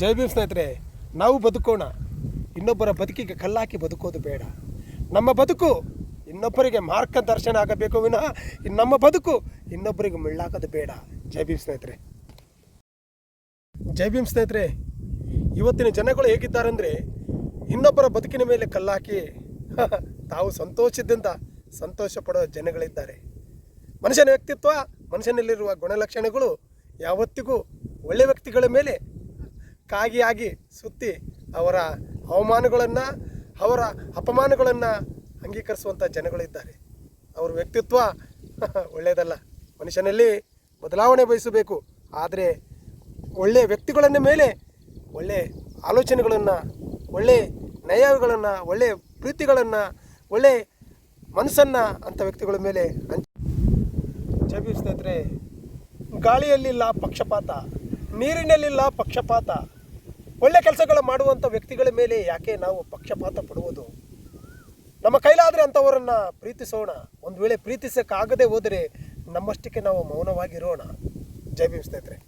ಜೈ ಭೀಮ್ ಸ್ನೇಹಿತರೆ, ನಾವು ಬದುಕೋಣ. ಇನ್ನೊಬ್ಬರ ಬದುಕಿಗೆ ಕಲ್ಲಾಕಿ ಬದುಕೋದು ಬೇಡ. ನಮ್ಮ ಬದುಕು ಇನ್ನೊಬ್ಬರಿಗೆ ಮಾರ್ಗದರ್ಶನ ಆಗಬೇಕು ವಿನಃ ನಮ್ಮ ಬದುಕು ಇನ್ನೊಬ್ಬರಿಗೆ ಮುಳ್ಳಾಕೋದು ಬೇಡ. ಜೈ ಭೀಮ್ ಸ್ನೇಹಿತರೆ. ಜೈ ಭೀಮ್ ಸ್ನೇಹಿತರೆ, ಇವತ್ತಿನ ಜನಗಳು ಹೇಗಿದ್ದಾರೆಂದರೆ, ಇನ್ನೊಬ್ಬರ ಬದುಕಿನ ಮೇಲೆ ಕಲ್ಲಾಕಿ ತಾವು ಸಂತೋಷದಿಂದ ಸಂತೋಷ ಪಡೋ ಜನಗಳಿದ್ದಾರೆ. ಮನುಷ್ಯನ ವ್ಯಕ್ತಿತ್ವ, ಮನುಷ್ಯನಲ್ಲಿರುವ ಗುಣಲಕ್ಷಣಗಳು ಯಾವತ್ತಿಗೂ ಒಳ್ಳೆಯ ವ್ಯಕ್ತಿಗಳ ಮೇಲೆ ಕಾಗಿಯಾಗಿ ಸುತ್ತಿ ಅವರ ಅವಮಾನಗಳನ್ನು, ಅವರ ಅಪಮಾನಗಳನ್ನು ಅಂಗೀಕರಿಸುವಂಥ ಜನಗಳಿದ್ದಾರೆ ಅವ್ರ ವ್ಯಕ್ತಿತ್ವ ಒಳ್ಳೆಯದಲ್ಲ. ಮನುಷ್ಯನಲ್ಲಿ ಬದಲಾವಣೆ ಬಯಸಬೇಕು. ಆದರೆ ಒಳ್ಳೆಯ ವ್ಯಕ್ತಿಗಳನ್ನ ಮೇಲೆ ಒಳ್ಳೆಯ ಆಲೋಚನೆಗಳನ್ನು ಒಳ್ಳೆಯ ನಯಗಳನ್ನು ಒಳ್ಳೆಯ ಪ್ರೀತಿಗಳನ್ನು ಒಳ್ಳೆಯ ಮನಸ್ಸನ್ನು ಅಂಥ ವ್ಯಕ್ತಿಗಳ ಮೇಲೆ ಹಂಚಿ ಗಾಳಿಯಲ್ಲಿಲ್ಲ ಪಕ್ಷಪಾತ, ನೀರಿನಲ್ಲಿಲ್ಲ ಪಕ್ಷಪಾತ. ಒಳ್ಳೆ ಕೆಲಸಗಳು ಮಾಡುವಂಥ ವ್ಯಕ್ತಿಗಳ ಮೇಲೆ ಯಾಕೆ ನಾವು ಪಕ್ಷಪಾತ ಪಡುವುದು? ನಮ್ಮ ಕೈಲಾದರೆ ಅಂಥವರನ್ನು ಪ್ರೀತಿಸೋಣ. ಒಂದು ವೇಳೆ ಪ್ರೀತಿಸೋಕ್ಕಾಗದೆ ಹೋದರೆ ನಮ್ಮಷ್ಟಕ್ಕೆ ನಾವು ಮೌನವಾಗಿರೋಣ. ಜೈ ಭೀಮ್ ಸ್ನೇಹಿತರೆ.